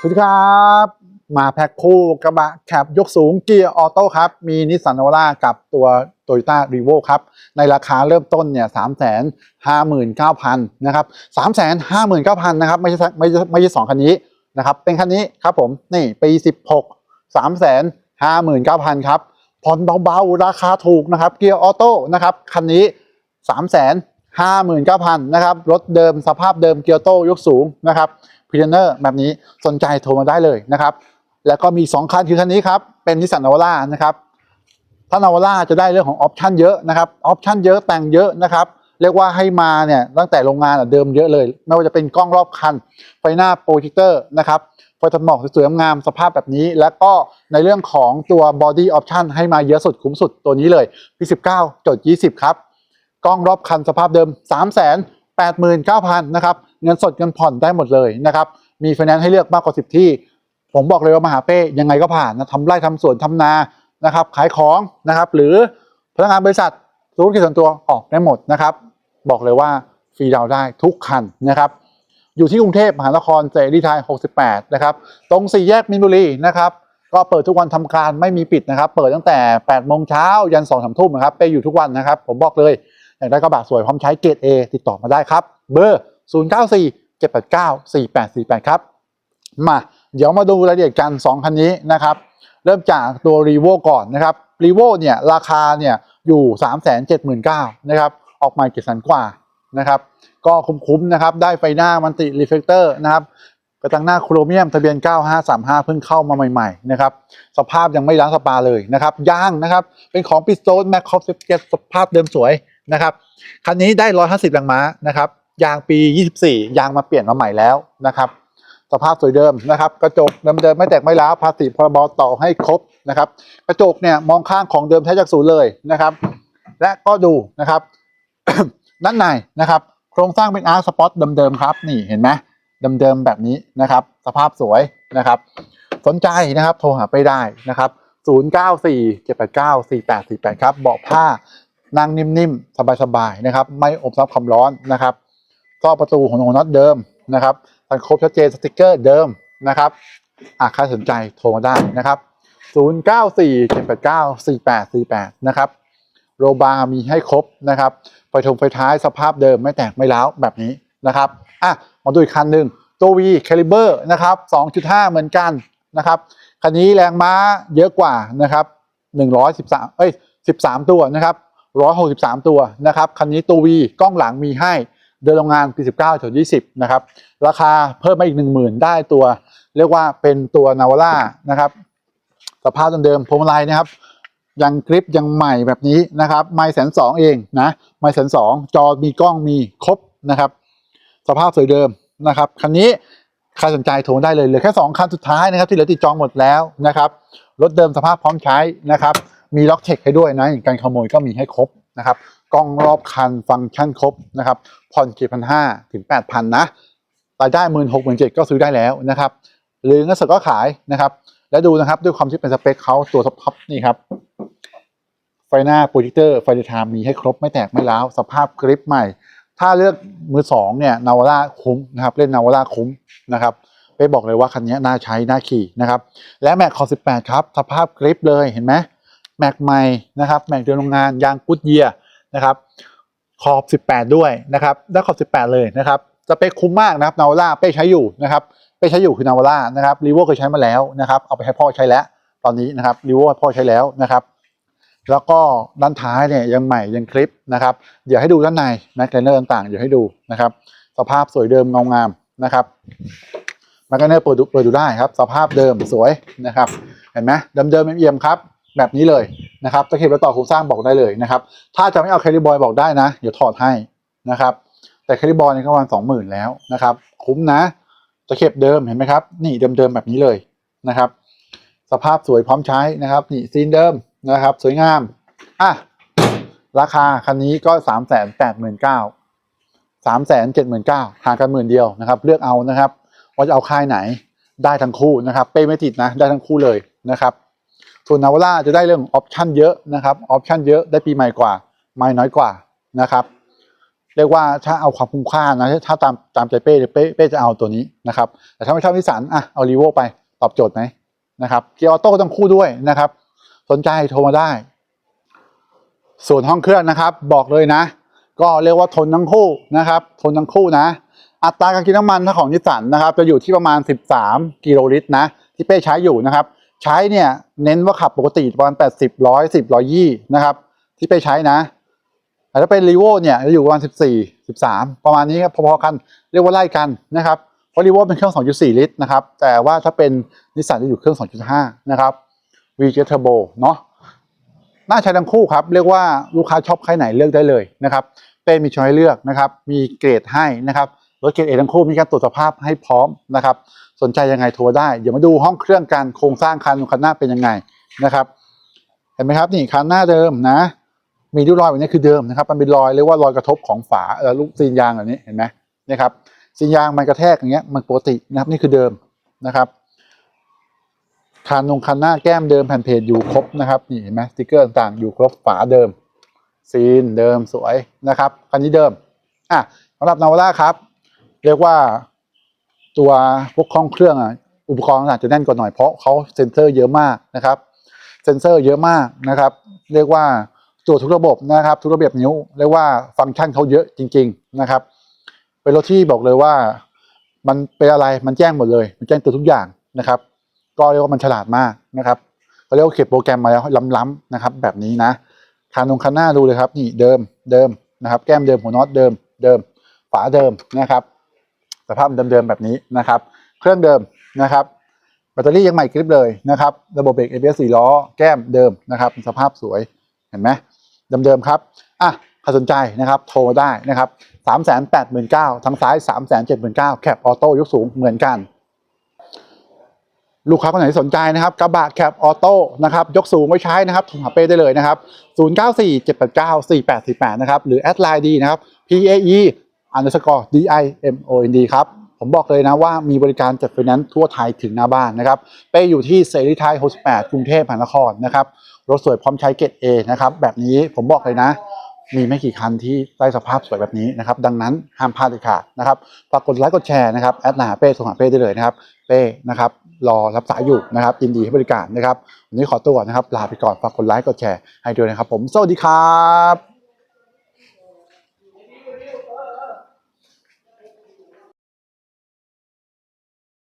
สวัสดีครับ มาแพ็คคู่กระบะแคบยกสูงเกียร์ออโต้ครับ มีนิสสันนวาร่ากับตัวโตโยต้ารีโวครับ ในราคาเริ่มต้นเนี่ยสามแสนห้าหมื่นเก้าพันนะครับสามแสนห้าหมื่นเก้าพันนะครับ ไม่ใช่ไม่ใช่ไม่ใช่สองคันนี้นะครับ เป็นคันนี้ครับผม นี่ปีสิบหกสามแสนห้าหมื่นเก้าพันครับ ผ่อนเบาๆ ราคาถูกนะครับ เกียร์ออโต้นะครับ คันนี้สามแสนห้าหมื่นเก้าพันนะครับ รถเดิมสภาพเดิมเกียร์โต้ยกสูงนะครับ พรีเนอร์แบบนี้สนใจโทรมาได้เลยนะครับ แล้วก็มี 2 คันคือคันนี้ครับ เป็นนิสสันนาวาร่านะครับถ้านาวาร่าจะได้เรื่องของออปชันเยอะนะครับออปชันเยอะแต่งเยอะนะครับเรียกว่าให้มาเนี่ยตั้งแต่โรงงานเดิมเยอะเลย ไม่ว่าจะเป็นกล้องรอบคัน ไฟหน้าโปรเจคเตอร์นะครับไฟตัดหมอกสวยงามสภาพแบบนี้ แล้วก็ในเรื่องของตัว body option ให้มาเยอะสุดคุ้มสุดตัวนี้เลย P19 จด20ครับ กล้องรอบคันสภาพเดิม3 8 9 0 0 0นะครับ เงินสดเงินผ่อนได้หมดเลยนะครับมีไฟแนนซ์ให้เลือกมากกว่า 10 ที่ ผมบอกเลยว่ามหาเป้ยังไงก็ผ่านนะทำไร่ทำสวนทำนานะครับขายของนะครับหรือพนักงานบริษัทธุรกิจส่วนตัวออกได้หมดนะครับ บอกเลยว่าฟรีดาวได้ทุกคันนะครับอยู่ที่กรุงเทพมหานครเสรีไทย 68 นะครับ ตรงสี่แยกมินบุรีนะครับ ก็เปิดทุกวันทำการไม่มีปิดนะครับ เปิดตั้งแต่ 8 โมงเช้ายัน2 3ทุ่มนะครับ ไปอยู่ทุกวันนะครับ ผมบอกเลย อยากได้กระบะสวยพร้อมใช้เกรด A ติดต่อมาได้ครับ เบอร์ 094 789 4848 ครับ มาเดี๋ยวมาดูรายละเอียดกัน 2 คันนี้นะครับ เริ่มจากตัว r ีโวก่อนนะครับ r ีโวเนี่ยราคาเนี่ยอยู่ 379,000นะครับ ออกมาเจ็ดแสนกว่านะครับ ก็คุ้มๆนะครับ ได้ไฟหน้ามันติรีเฟกเตอร์นะครับกระจังหน้าโครเมียมทะเบียน 9535 เพิ่งเข้ามาใหม่ๆนะครับ สภาพยังไม่ล้างสปาเลยนะครับย่างนะครับ เป็นของปิสโตนแมคคอฟเซเสภาพเดิมสวยนะครับ คันนี้ได้ 150แรงม้านะครับ ยางปี 24 ยางมาเปลี่ยนมาใหม่แล้วนะครับ สภาพสวยเดิมนะครับ กระจกเดิมๆไม่แตกไม่ร้าวภาษีพรบต่อให้ครบนะครับ กระจกเนี่ยมองข้างของเดิมแท้จากศูนย์เลยนะครับ และก็ดูนะครับด้านในนะครับ โครงสร้างเป็นอาร์สปอตเดิมๆครับ นี่เห็นไหมเดิมๆแบบนี้นะครับ สภาพสวยนะครับ สนใจนะครับโทรหาไปได้นะครับ 094 789 4848 ครับเบาะผ้านั่งนิ่มๆ สบายๆนะครับ ไม่อบซับความร้อนนะครับ ท่อประตูของโนน็อตเดิมนะครับตันครบชัดเจนสติกเกอร์เดิมนะครับอะใครสนใจโทรมาได้นะครับ094 789 4848นะครับโรบาร์มีให้ครบนะครับไฟทงไฟท้ายสภาพเดิมไม่แตกไม่ร้าวแบบนี้นะครับอะมาดูอีกคันหนึ่งตัว V Caliber นะครับ2.5 เหมือนกันนะครับคันนี้แรงม้าเยอะกว่านะครับ113เอ้ย13 ตัวนะครับ163 ตัวนะครับคันนี้ตัว V กล้องหลังมีให้ เดินโรงงานปี 19ถึง20 นะครับ ราคาเพิ่มมาอีก 10,000 ได้ตัว เรียกว่าเป็นตัวนาวาร่านะครับ สภาพเดิมๆพวงมาลัยนะครับ ยังกริปยังใหม่แบบนี้นะครับ ไม่แสนสองเองนะ ไม่แสนสองจอมีกล้องมีครบนะครับ สภาพสวยเดิมนะครับคันนี้ใครสนใจโทรได้เลยเหลือแค่ 2 คันสุดท้ายนะครับ ที่เหลือติดจองหมดแล้วนะครับรถเดิมสภาพพร้อมใช้นะครับ มีล็อกเช็คให้ด้วยนะการขโมยก็มีให้ครบนะครับ กล้องรอบคันฟังก์ชันครบนะครับผ่อนเจ็ดพันห้าถึงแปดพันนะรายได้หมื่นหกหมื่นเจ็ดก็ซื้อได้แล้วนะครับ หรือเงินสดก็ขายนะครับ และดูนะครับด้วยความที่เป็นสเปคเขาตัวท็อปนี่ครับ ไฟหน้าโปรเจคเตอร์ไฟเดทามมีให้ครบไม่แตกไม่ร้าว สภาพกริปใหม่ ถ้าเลือกมือสองเนี่ยนาวาร่าคุ้มนะครับ เล่นนาวาร่าคุ้มนะครับไปบอกเลยว่าคันนี้น่าใช้ น่าขี่นะครับ และแม็กคอ18ครับ สภาพกริปเลยเห็นไหมแม็กใหม่นะครับ แม็กเดินโรงงานยางกุดเยีย นะครับขอบ 18 ด้วยนะครับได้ขอบ 18 เลยนะครับสเปคคุ้มมากนะครับนาวาร่าเป้ใช้อยู่นะครับเป้ใช้อยู่คือนาวาร่านะครับรีโวเคยใช้มาแล้วนะครับเอาไปให้พ่อใช้แล้วตอนนี้นะครับรีโว้พ่อใช้แล้วนะครับ แล้วก็ด้านท้ายเนี่ยยังใหม่ยังคลิปนะครับเดี๋ยวให้ดูด้านในแม็กไนเนอร์ต่างๆเดี๋ยวให้ดูนะครับสภาพสวยเดิมเงางามนะครับแม็กไนเนอร์เปิดดูเปิดดูได้ครับ สภาพเดิมสวยนะครับ เห็นไหมเดิมเดิมเอี่ยมๆครับ แบบนี้เลยนะครับตะเข็บและต่อโครงสร้างบอกได้เลยนะครับ ถ้าจะไม่เอาแคลิบอยบอกได้นะ เดี๋ยวถอดให้นะครับ แต่แคลิบอยนี่ก็ประมาณสองหมื่นแล้วนะครับ คุ้มนะตะเข็บเดิมเห็นไหมครับ นี่เดิมๆแบบนี้เลยนะครับ สภาพสวยพร้อมใช้นะครับ นี่ซีนเดิมนะครับ สวยงามอะราคาคันนี้ก็สามแสนแปดหมื่นเก้าสามแสนเจ็ดหมื่นเก้าห่างกันหมื่นเดียวนะครับ เลือกเอานะครับ ว่าจะเอาค่ายไหนได้ทั้งคู่นะครับ เป้ไม่ติดนะ ได้ทั้งคู่เลยนะครับ ส่วนนาวาร่าจะได้เรื่องออปชันเยอะนะครับออปชันเยอะได้ปีใหม่กว่า ไม่น้อยกว่านะครับ เรียกว่าถ้าเอาความคุ้มค่านะถ้าตามตามใจเป้เป้เป้จะเอาตัวนี้นะครับแต่ถ้าไม่ชอบนิสสันอะเอารีโวไปตอบโจทย์ไหมนะครับเกียร์ออโต้ต้องคู่ด้วยนะครับ สนใจโทรมาได้ ส่วนห้องเครื่องนะครับ บอกเลยนะ ก็เรียกว่าทนทั้งคู่นะครับ ทนทั้งคู่นะ อัตราการกินน้ำมันถ้าของนิสสันนะครับ จะอยู่ที่ประมาณ 13 กิโลลิตรนะ ที่เป้ใช้อยู่นะครับ ใช้เนี่ยเน้นว่าขับปกติประมาณ80 110 120นะครับ ที่เป้ใช้นะแต่ถ้าเป็นรีโวเนี่ยจะอยู่ประมาณ14 13ประมาณนี้ครับพอๆกันเรียกว่าไล่กันนะครับเพราะรีโวเป็นเครื่อง2.4ลิตรนะครับ แต่ว่าถ้าเป็นนิสสันจะอยู่เครื่อง2.5นะครับ VJ Turbo เนาะน่าใช้ทั้งคู่ครับ เรียกว่าลูกค้าชอบใครไหนเลือกได้เลยนะครับเป้มีช้อยเลือกนะครับ มีเกรดให้นะครับ รถเกรดเอทั้งคู่มีการตรวจสภาพให้พร้อมนะครับ สนใจยังไงโทรได้เดี๋ยวมาดูห้องเครื่องกันโครงสร้างคันคันหน้าเป็นยังไงนะครับ เห็นไหมครับนี่คันหน้าเดิมนะ มีริ้วรอยแบบนี้คือเดิมนะครับมันเป็นรอยเรียกว่ารอยกระทบของฝาเออลูกซีนยางแบบนี้เห็นไหมนี่ครับซีนยางมันกระแทกอย่างเงี้ยมันปกตินะครับนี่คือเดิมนะครับคันนงคันหน้าแก้มเดิมแผ่นเพจอยู่ครบนะครับนี่เห็นไหมสติกเกอร์ต่างๆอยู่ครบฝาเดิมซีนเดิมสวยนะครับคันนี้เดิมอะสำหรับนาวาร่าครับ เรียกว่าตัวพวกห้องเครื่องอุปกรณ์อาจจะแน่นกว่าหน่อยเพราะเขาเซ็นเซอร์เยอะมากนะครับเซ็นเซอร์เยอะมากนะครับ เรียกว่าตรวจทุกระบบนะครับทุกระเบียบนิ้วเรียกว่าฟังก์ชันเขาเยอะจริง ๆนะครับ เป็นรถที่บอกเลยว่ามันเป็นอะไรมันแจ้งหมดเลย มันแจ้งตัวทุกอย่างนะครับ ก็เรียกว่ามันฉลาดมากนะครับเขาเรียกว่าเขียนโปรแกรมมาแล้วล้ำๆนะครับ แบบนี้นะคานตรงคันหน้าดูเลยครับ นี่เดิมเดิมนะครับ แก้มเดิมหัวน็อตเดิมเดิมฝาเดิมนะครับ สภาพเดิมๆแบบนี้นะครับ เครื่องเดิมนะครับแบตเตอรี่ยังใหม่กริบเลยนะครับ ระบบเบรก ABS 4ล้อแก้มเดิมนะครับสภาพสวยเห็นไหมเดิมๆครับอะใครสนใจนะครับโทรได้นะครับ3 8 9 0 0 0ทั้าทางซ้าย3 7 9 0 0 0แคปออโต้ยกสูงเหมือนกัน ลูกค้าคนไหนสนใจนะครับ กระบะแคปออโต้นะครับยกสูงไว้ใช้นะครับโทรหาเป้ได้เลยนะครับ094 789 4848นะครับหรือแอดไลน์ดีนะครับ PAE underscore DIMOND ครับ ผมบอกเลยนะว่ามีบริการจัดไฟแนนซ์ทั่วไทยถึงหน้าบ้านนะครับ เป้อยู่ที่เสรีไทย68กรุงเทพมหานครนะครับ รถสวยพร้อมใช้เกรด A นะครับ แบบนี้ผมบอกเลยนะ มีไม่กี่คันที่ได้สภาพสวยแบบนี้นะครับ ดังนั้นห้ามพลาดเลยค่ะนะครับ ฝากกดไลค์กดแชร์นะครับ แอดหนาเป้โทรหาเป้ได้เลยนะครับ เป้นะครับรอรับสายอยู่นะครับยินดีให้บริการนะครับ วันนี้ขอตัวนะครับ ลาไปก่อน ฝากกดไลค์กดแชร์ให้ด้วยนะครับ ผม สวัสดีครับ